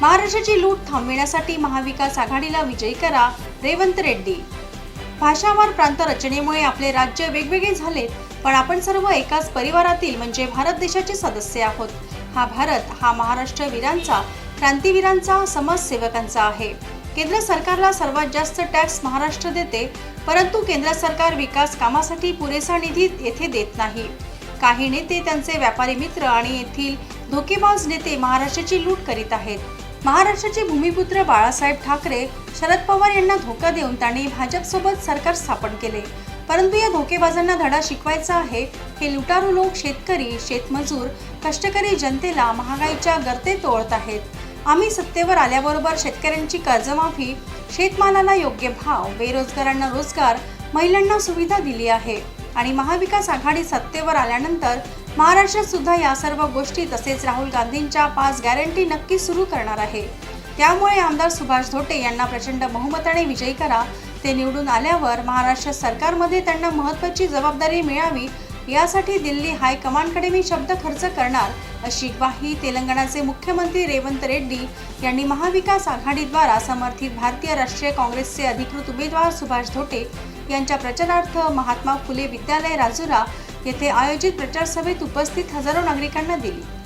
महाराष्ट्राची लूट थांबविण्यासाठी महाविकास आघाडीला विजयी करा रेवंत रेड्डी. भाषावार प्रांत रचनेमुळे आपले राज्य वेगवेगळे झाले पण आपण सर्व एकाच परिवारातील म्हणजे भारत देशाचे सदस्य आहोत. हा भारत हा महाराष्ट्र वीरांचा क्रांतीवीरांचा समाजसेवकांचा आहे. केंद्र सरकारला सर्वात जास्त टॅक्स महाराष्ट्र देते परंतु केंद्र सरकार विकास कामासाठी पुरेसा निधी येथे देत नाही. काही नेते त्यांचे व्यापारी मित्र आणि येथील धोकेबाज नेते महाराष्ट्राची लूट करीत आहेत. महाराष्ट्राचे भूमिपुत्र बाळासाहेब ठाकरे शरद पवार यांना धोका देऊन त्यांनी भाजपसोबत सरकार स्थापन केले. परंतु या धोकेबाजांना धडा शिकवायचा आहे हे लुटारू लोक शेतकरी शेतमजूर कष्टकरी जनतेला महागाईच्या गर्ते तोळत आहेत. आम्ही सत्तेवर आल्याबरोबर शेतकऱ्यांची कर्जमाफी शेतमालाला योग्य भाव बेरोजगारांना रोजगार महिलांना सुविधा दिली आहे. आणि महाविकास आघाडी सत्तेवर आल्यानंतर महाराष्ट्रात सुद्धा या सर्व गोष्टी तसेच राहुल गांधींच्या पाच गॅरंटी नक्की सुरू करणार आहे. त्यामुळे आमदार सुभाष धोटे यांना प्रचंड बहुमताने विजयी करा. ते निवडून आल्यावर महाराष्ट्र सरकारमध्ये त्यांना महत्त्वाची जबाबदारी मिळावी यासाठी दिल्ली हायकमांडकडे मी शब्द खर्च करणार अशी ग्वाही तेलंगणाचे मुख्यमंत्री रेवंत रेड्डी यांनी महाविकास आघाडीद्वारा समर्थित भारतीय राष्ट्रीय काँग्रेसचे अधिकृत उमेदवार सुभाष धोटे यांच्या प्रचारार्थ महात्मा फुले विद्यालय राजुरा येथे आयोजित प्रचार सभेत उपस्थित हजारो नागरिकांना दिली.